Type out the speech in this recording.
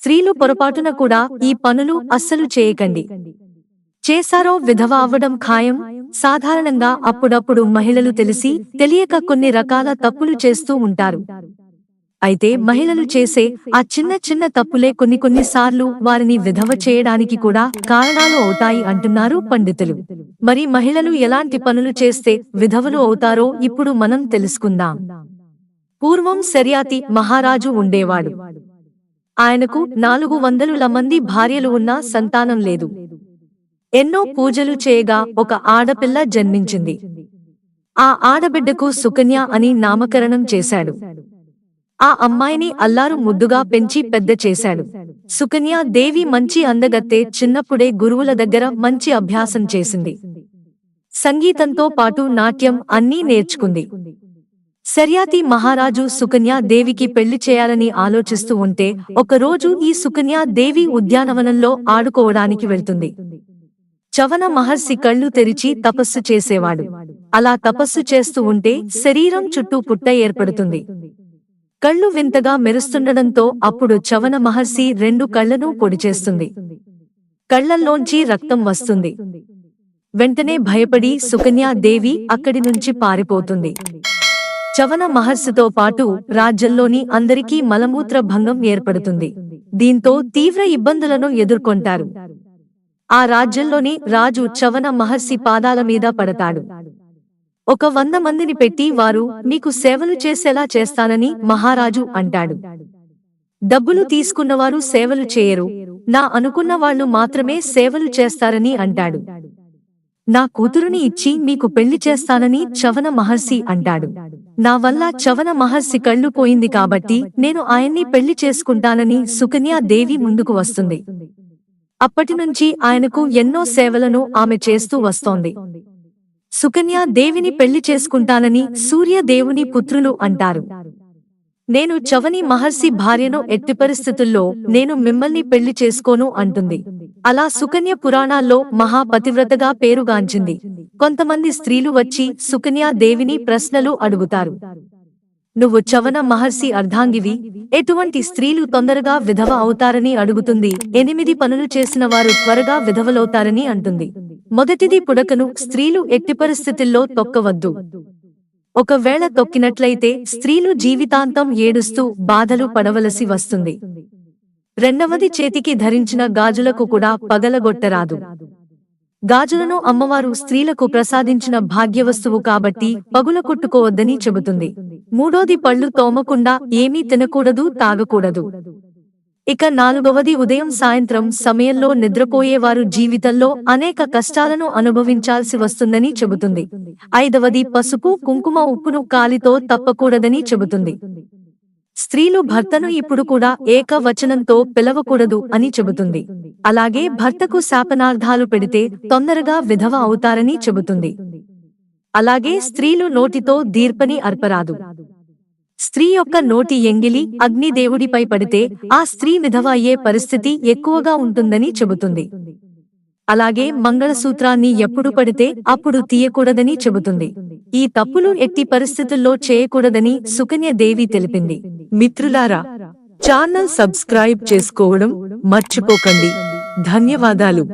స్త్రీలు పొరపాటున కూడా ఈ పనులు అస్సలు చేయకండి. చేశారో విధవ అవ్వడం ఖాయం. సాధారణంగా అప్పుడప్పుడు మహిళలు తెలిసి తెలియక కొన్ని రకాల తప్పులు చేస్తూ ఉంటారు. అయితే మహిళలు చేసే ఆ చిన్న చిన్న తప్పులే కొన్ని కొన్ని సార్లు వారిని విధవ చేయడానికి కూడా కారణాలు అవుతాయి అంటున్నారు పండితులు. మరి మహిళలు ఎలాంటి పనులు చేస్తే విధవలు అవుతారో ఇప్పుడు మనం తెలుసుకుందాం. పూర్వం శర్యాతి మహారాజు ఉండేవాడు. ఆయనకు నాలుగు వందలుల మంది భార్యలు ఉన్నా సంతానం లేదు. ఎన్నో పూజలు చేయగా ఒక ఆడపిల్ల జన్మించింది. ఆ ఆడబిడ్డకు సుకన్య అని నామకరణం చేశాడు. ఆ అమ్మాయిని అల్లారు ముద్దుగా పెంచి పెద్ద చేశాడు. సుకన్య దేవి మంచి అందగత్తే చిన్నప్పుడే గురువుల దగ్గర మంచి అభ్యాసం చేసింది. సంగీతంతో పాటు నాట్యం అన్నీ నేర్చుకుంది. శర్యాతి మహారాజు సుకన్య దేవికి పెళ్ళి చేయాలని ఆలోచిస్తూ ఉంటే ఒకరోజు ఈ సుకన్య దేవి ఉద్యానవనంలో ఆడుకోవడానికి వెళ్తుంది. చవన మహర్షి కళ్ళు తెరిచి తపస్సు చేసేవాడు. అలా తపస్సు చేస్తూ ఉంటే శరీరం చుట్టూ పుట్ట ఏర్పడుతుంది. కళ్ళు వింతగా మెరుస్తుండడంతో అప్పుడు చవన మహర్షి రెండు కళ్ళను పొడిచేస్తుంది కళ్ళల్లోంచి రక్తం వస్తుంది. వెంటనే భయపడి సుకన్యా దేవి అక్కడి నుంచి పారిపోతుంది. చవన మహర్షితో పాటు రాజ్యంలోని అందరికీ మలమూత్ర భంగం ఏర్పడుతుంది. దీంతో తీవ్ర ఇబ్బందులను ఎదుర్కొంటారు. ఆ రాజ్యంలోని రాజు చవన మహర్షి పాదాల మీద పడతాడు. ఒక వంద మందిని పెట్టి వారు మీకు సేవలు చేసేలా చేస్తానని మహారాజు అంటాడు. డబ్బులు తీసుకున్నవారు సేవలు చేయరు. నా అనుకున్న వాళ్ళు మాత్రమే సేవలు చేస్తారని అంటాడు. నా కూతురుని ఇచ్చి మీకు పెళ్ళి చేస్తానని చవన మహర్షి అంటాడు. నా వల్ల చవన మహర్షి కళ్ళు పోయింది కాబట్టి నేను ఆయన్ని పెళ్ళి చేసుకుంటానని సుకన్యాదేవి ముందుకు వస్తుంది. అప్పటినుంచి ఆయనకు ఎన్నో సేవలను ఆమె చేస్తూ వస్తోంది. సుకన్య దేవిని పెళ్ళి చేసుకుంటానని సూర్య దేవుని పుత్రులు అంటారు. నేను చవని మహర్షి భార్యను ఎట్టి పరిస్థితుల్లో నేను మిమ్మల్ని పెళ్ళి చేసుకోను అంటుంది. అలా సుకన్య పురాణాల్లో మహాపతివ్రతగా పేరుగాంచింది. కొంతమంది స్త్రీలు వచ్చి సుకన్యా దేవిని ప్రశ్నలు అడుగుతారు. నువ్వు చవన మహర్షి అర్ధాంగివి. ఎటువంటి స్త్రీలు తొందరగా విధవ అవుతారని అడుగుతుంది. ఎనిమిది పనులు చేసిన వారు త్వరగా విధవలవుతారని అంటుంది. మొదటిది పుడకను స్త్రీలు ఎట్టి పరిస్థితుల్లో తొక్కవద్దు. ఒకవేళ తొక్కినట్లయితే స్త్రీలు జీవితాంతం ఏడుస్తూ బాధలు పడవలసి వస్తుంది. రెండవది చేతికి ధరించిన గాజులకు కూడా పగలగొట్టరాదు. గాజులను అమ్మవారు స్త్రీలకు ప్రసాదించిన భాగ్యవస్తువు కాబట్టి పగుల కొట్టుకోవద్దని చెబుతుంది. మూడోది పళ్ళు తోమకుండా ఏమీ తినకూడదు తాగకూడదు. ఇక నాలుగవది ఉదయం సాయంత్రం సమయంలో నిద్రపోయేవారు జీవితంలో అనేక కష్టాలను అనుభవించాల్సి వస్తుందని చెబుతుంది. ఐదవది పసుపు కుంకుమ ఉప్పును కాలితో తప్పకూడదని చెబుతుంది. స్త్రీలు భర్తను ఇప్పుడు కూడా ఏకవచనంతో పిలవకూడదు అని చెబుతుంది. అలాగే భర్తకు శాపనార్థాలు పెడితే తొందరగా విధవ అవుతారని చెబుతుంది. అలాగే స్త్రీలు నోటితో దీర్పని అర్పరాదు. స్త్రీ యొక్క నోటి ఎంగిలి అగ్నిదేవుడిపై పడితే ఆ స్త్రీ విధవ అయ్యే పరిస్థితి ఎక్కువగా ఉంటుందని చెబుతుంది. అలాగే మంగళసూత్రాన్ని ఎప్పుడు పడితే అప్పుడు తీయకూడదని చెబుతుంది. ఈ తప్పులు ఎట్టి పరిస్థితుల్లో చేయకూడదని సుకన్య దేవి తెలిపింది. మిత్రులారా ఛానల్ సబ్స్క్రైబ్ చేసుకోవడం మర్చిపోకండి. ధన్యవాదాలు.